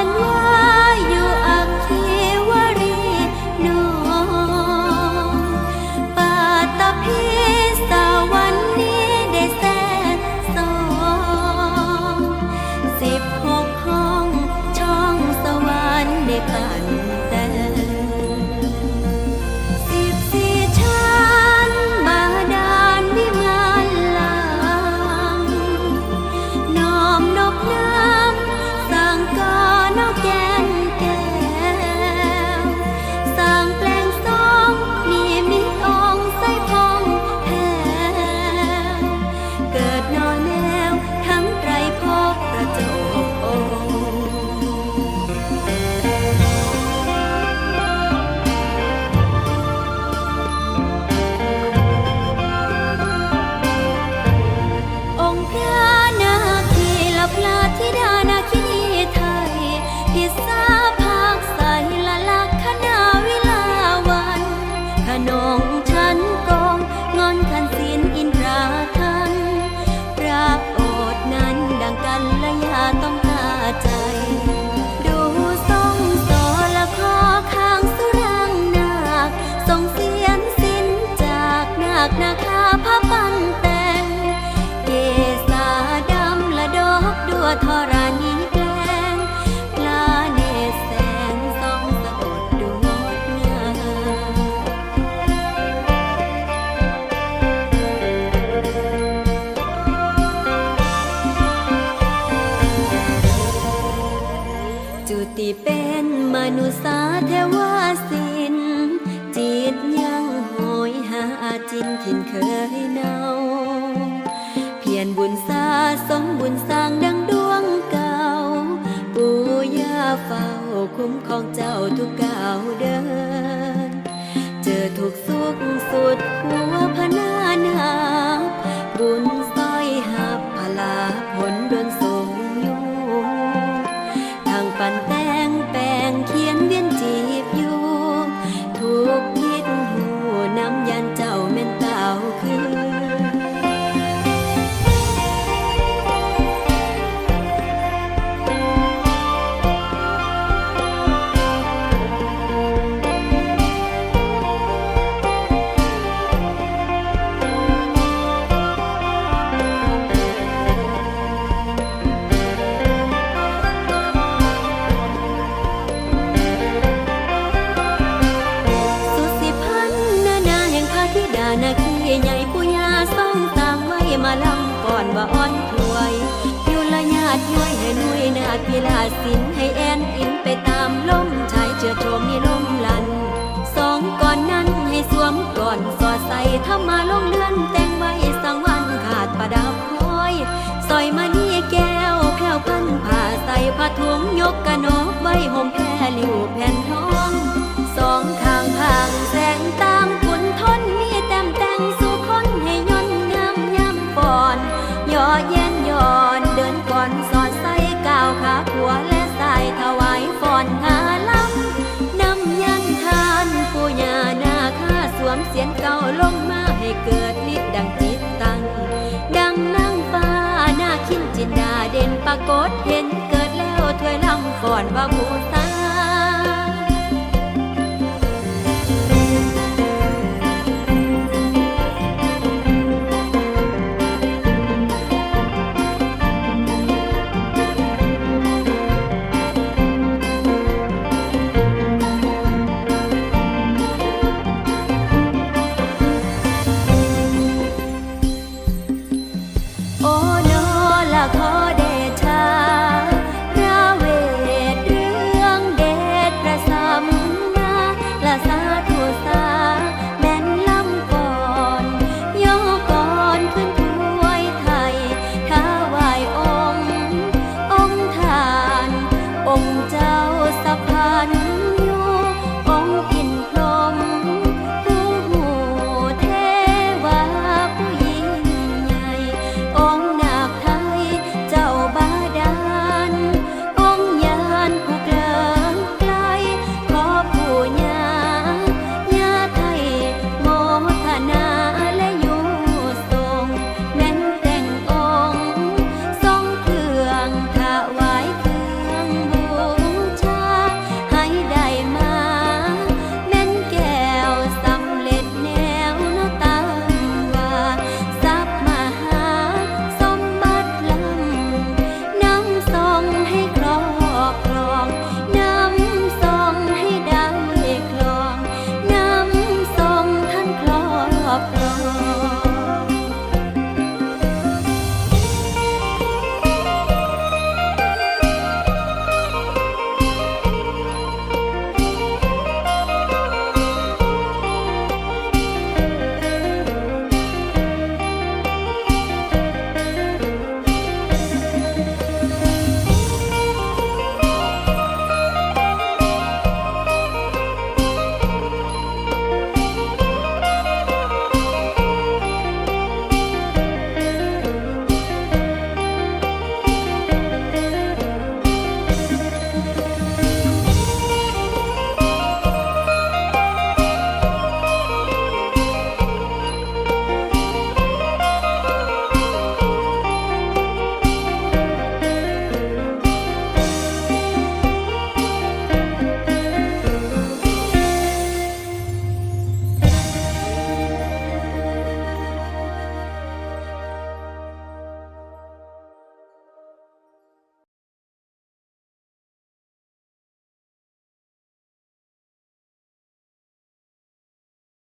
and ต้องตาใละคอขางสุรังนาคทงเสียนสินจากนาคนาคาพระปันแต่งเกษาดำละดอกดัวทอินถิ่นเคยเนา เพียรบุญสาสมบุญสร้างดังดวงเก่า ปู่ย่าเฝ้าคุ้มของเจ้าทุกก้าวเดิน ว่าอ่อนถวยอยู่ละญาติย้อยให้นุยนาพิลาสินให้แอนอินไปตามลมชายเจือโชมมีลมลัน สองก่อนนั้นให้สวมก่อนสอดใส่ถ้ามาลงเดือนแต่งไว้สังวันขาดประดับพลอยสอยมานี่แก้วแผ่วพันผ่าใส่ผ้าถุงยกกระนกไว้ห่มแพรลิวแผ่นทอง ก่อนว่าผู้สา องค์เจ้าสะพัน